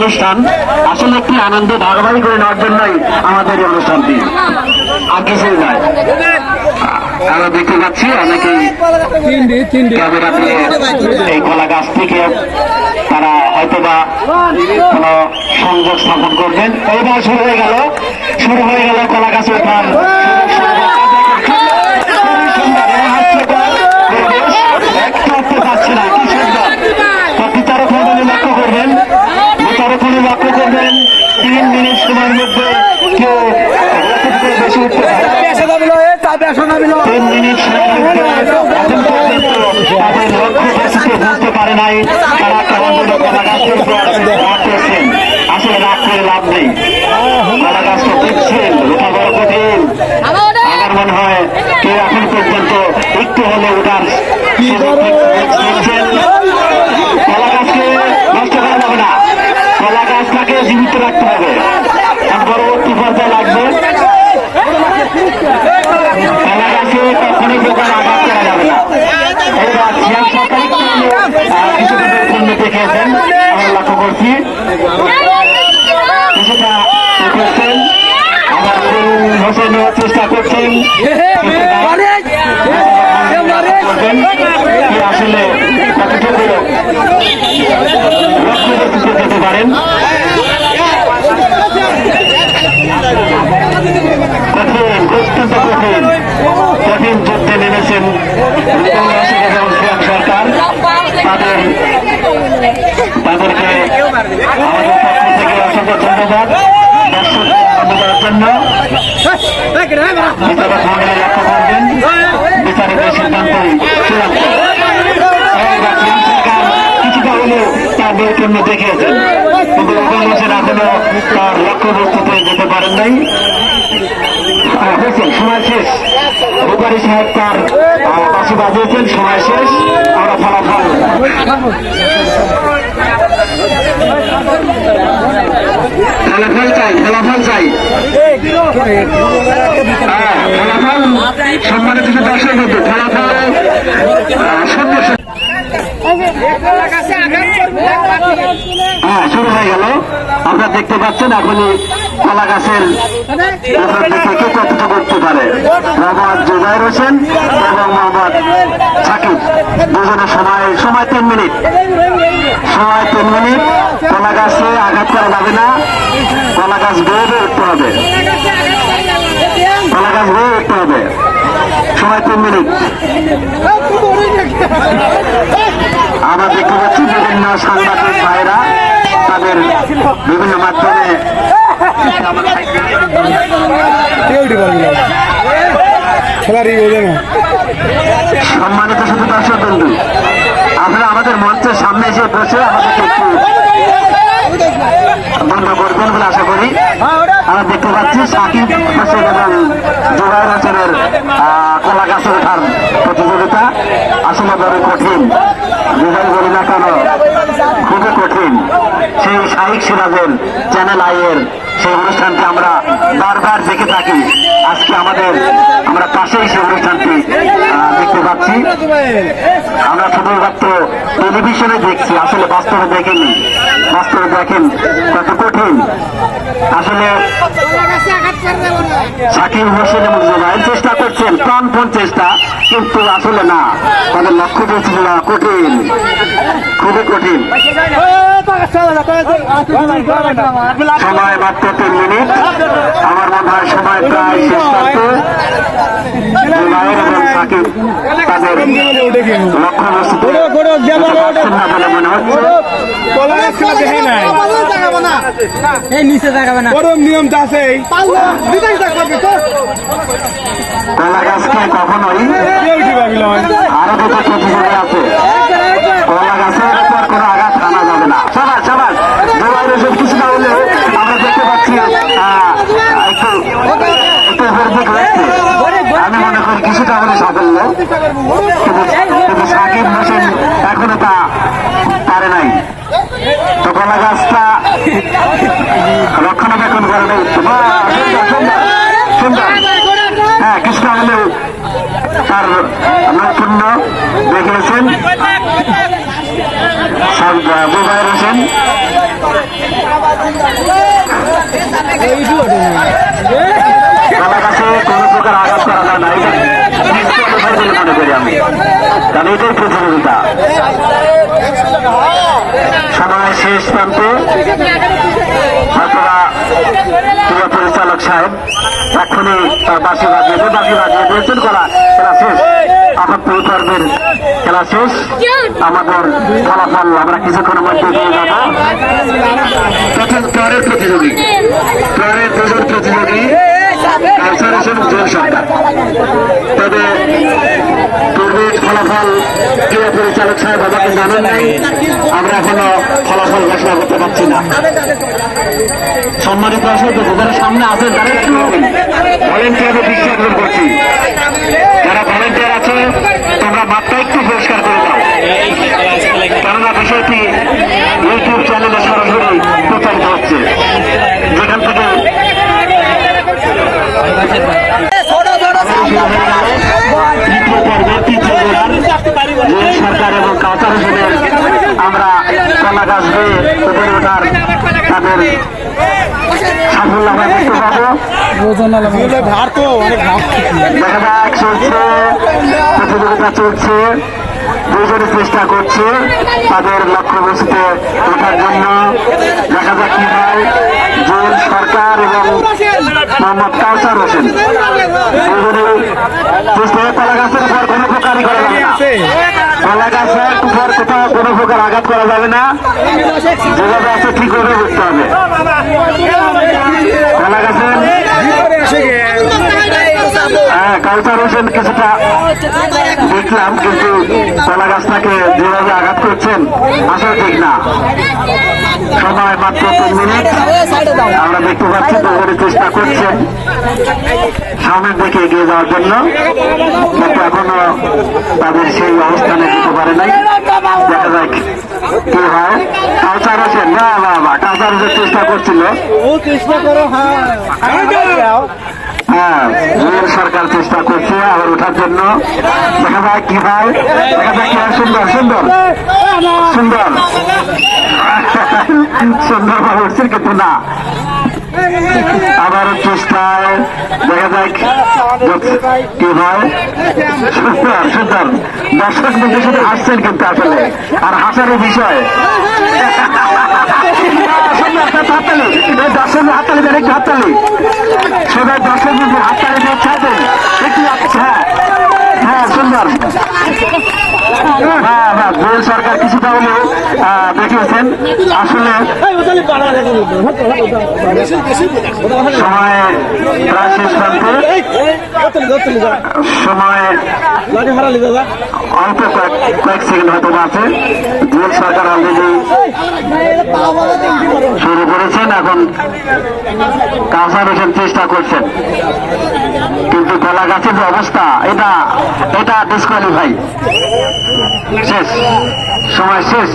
অনুষ্ঠান। আসলে একটি আনন্দ ভাগাভাগি করে নেওয়ার জন্যই আমাদের এই অনুষ্ঠানটি। আর কিছুই নয়। আমরা দেখতে পাচ্ছি, অনেকেই ক্যামেরা দিয়ে এই কলা গাছ থেকে তারা হয়তোবা কোন সংযোগ স্থাপন করবেন। এইবার শুরু হয়ে গেল। শুরু হয়ে গেল কলা গাছ ওঠার একটু উঠতে পারছি না কি সুন্দর তো বিচারক মন্ডলী লক্ষ্য করবেন বিচারক মন্ডলী লক্ষ্য করবেন তিন মিনিট সময়ের মধ্যে কেউ বেশি উঠতে পারে তিন মিনিট সময়ের মধ্যে এখন পর্যন্ত তাদের লক্ষ্য বস্তুকে বুঝতে পারে নাই তারা কেমন যেন কলা গাছের উপর রাগ করছেন আসলে রাগ করে লাভ নেই। কলা গাছটা দেখছেন ওটা বড় কঠিন। আমার মনে হয় কেউ এখন পর্যন্ত একটু হলে সুযোগ কলা গাছকে নষ্ট করা যাবে না। কলা গাছটাকে জীবিত রাখতে হবে। পরবর্তী পর্যায়ে লাগবে। কলা গাছে কখনোই প্রকার আঘাত করা যাবে না। এবার সিয়াম সরকার আহ, কিছুটা আমরা লক্ষ্য করছি কিছুটা দেখেছেন আবার তরুণ নেওয়ার চেষ্টা করছেন। আসলে কতটুকু লক্ষ্য যেতে পারেন কঠিন অত্যন্ত কঠিন কঠিন যুদ্ধে নেমেছেন কংগ্রেস এবং সিয়াম সরকার তাদের তাদেরকে আমাদের পক্ষ থেকে অসংখ্য ধন্যবাদ দর্শকদের আনন্দ করার জন্য বিচারক মন্ডলী লক্ষ্য করবেন বিচারকের সিদ্ধান্তই চূড়ান্ত এইবার সিয়াম সরকার কিছুটা হলেও তাদের জন্য দেখিয়েছেন কিন্তু রকম হোসেন এখনও তার লক্ষ্য বস্তুতে যেতে পারেন নাই হ্যাঁ, সময় শেষ রূপারি সাহেব তার বাসি বাজিয়েছেন সময় শেষ আমরা ফলাফল ফলাফল চাই ফলাফল চাই। ফলাফল সম্মানিত দর্শক বন্ধু ফলাফল শুরু হয়ে গেল। আপনারা দেখতে পাচ্ছেন, এখনই কলা গাছের দিকে কতটা করতে পারে। মোহাম্মদ জুবাইর হোসেন এবং মোহাম্মদ সময় সময় তিন মিনিট। সময় তিন মিনিট। কলা গাছে আঘাত করা যাবে না। কলা গাছ বেয়ে বেয়ে উঠতে হবে। কলা গাছ বেয়ে উঠতে হবে। সময় তিন মিনিট। আমরা দেখতে পাচ্ছি বিভিন্ন সাংবাদিক ভাইরা তাদের বিভিন্ন মাধ্যমে খেলারই বোঝে না। সম্মানিত শুধু দর্শক বন্ধু আপনারা আমাদের মঞ্চের সামনে এসে বসে আমাদেরকে একটু বন্ধ করবেন বলে আশা করি। আমরা দেখতে পাচ্ছি সাকিব হোসেন এবং জোবাইর হোসেনের কলা গাছের ওঠার প্রতিযোগিতা। আসলে বড় কঠিন যেটাই বলি না কেন? খুবই কঠিন। সেই শাহিক সিরাজের চ্যানেল আইয়ের সেই অনুষ্ঠানটি আমরা বারবার দেখে থাকি। আজকে আমাদের, আমরা পাশেই সেই অনুষ্ঠানটি দেখতে পাচ্ছি। আমরা শুধুমাত্র টেলিভিশনে দেখছি, আসলে বাস্তবে দেখেনি। বাস্তবে দেখেন কত কঠিন। আসলে সাকিব হোসেন এবং জোবাইর চেষ্টা করছেন, প্রাণপণ চেষ্টা, কিন্তু আসলে না। তাদের লক্ষ্য বস্তু কঠিন, খুবই কঠিন। সময় মাত্র তিন মিনিট। আমার মনে হয় সময় প্রায় নিচে দেখাবে না গরম নিয়মটা আছে কলা কখনোই আরও দুটো আছে। কলা গাছের উপর আঘাত না সবাই সবাই জোয়ার এসব কিছু না হলে আমরা দেখতে পাচ্ছি একটু একটু আমি মনে করি কিছুটা হলে সাফল্য কিন্তু সাকিব হোসেন এখনও তা পারে নাই। তো গাছটা রক্ষণাবেক্ষণ করে সুন্দর হ্যাঁ কিছুটা হলেও তার নৈপুণ্য দেখিয়েছেন জুবাইর হোসেন। গলার কাছে কোনো প্রকার আঘাত করা যায় না এটা নিশ্চয় বলে মনে করি প্রতিযোগিতা। সময় শেষ প্রান্তে আপনারা প্রিয় পরিচালক সাহেব এখনই তার বাসি বাজিয়ে বাজিয়ে খেলা খেলা শেষ। দুই পর্বের খেলা শেষ। আমাদের ফলাফল আমরা কিছুক্ষণের মধ্যে প্রথম পরের প্রতিযোগী। পরের দুজন প্রতিযোগী। তবে পূর্বের ফলাফল ক্রীড়া পরিচালক সাহেব আমাকে জানান নাই। আমরা এখনও ফলাফল ঘোষণা করতে পারছি না। সম্মানিত দর্শক সামনে আছেন তারা একটু। যেখান থেকে সরকার এবং কাউসার হোসেনের আমরা কলা গাছ দিয়ে ওঠার তাদের দেখা যাক প্রতিযোগিতা চলছে চেষ্টা করছে তাদের লক্ষ্যবস্তুতে ওঠার জন্য দেখা যাক কি হয় জেল সরকার এবং মোহাম্মদ কাউসার হোসেন। গাছের উপর কোনো প্রকারই করা যাবে কোথাও কোনো প্রকার আঘাত করা যাবে না। যেভাবে আছে ঠিক করে বুঝতে হবে। কলা গাছের হ্যাঁ কাউসার হোসেন কিছুটা দেখলাম কিন্তু কলা গাছটাকে যেভাবে আঘাত করছেন আসলে ঠিক না। সময় মাত্র তিন মিনিট। আমরা দেখতে পাচ্ছি দুজনে চেষ্টা করছেন সামনের দিকে এগিয়ে যাওয়ার জন্য। কিন্তু এখনও তাদের সেই অবস্থানে যেতে পারে নাই। দেখা যাক কি হয়। কাউসার হোসেন না না না কাউসার হোসেন চেষ্টা করছিল। হ্যাঁ। জুয়েল সরকার চেষ্টা করছে আবার ওঠার জন্য। দেখা যায় কি হয়, দেখা যায় কি হয়। সুন্দর সুন্দর। সুন্দর। সুন্দর ভাবে উঠছে কিন্তু না। আবার চেষ্টায়, দেখা যাক কি হয়। সুন্দর সুন্দর। দর্শক কিন্তু শুধু হাসছেন কিন্তু আসলে। আর হাসারও বিষয়। সুন্দর হাততালি। দর্শক হাততালি দেন, একটু সবাই দর্শক হাততালি দিয়ে একটু হ্যাঁ। হ্যাঁ সুন্দর। হ্যাঁ হ্যাঁ জুয়েল সরকার কিছুটা হলেও দেখিয়েছেন। আসলে সময় প্রায় অল্প কয়েক সেকেন্ড হয়তো আছে জুয়েল সরকার অলরেডি এখন কাঁচা হোসেন চেষ্টা করছেন। কিন্তু কলা গাছের যে অবস্থা, এটা এটা ডিসকোয়ালিফাই শেষ। সময় শেষ।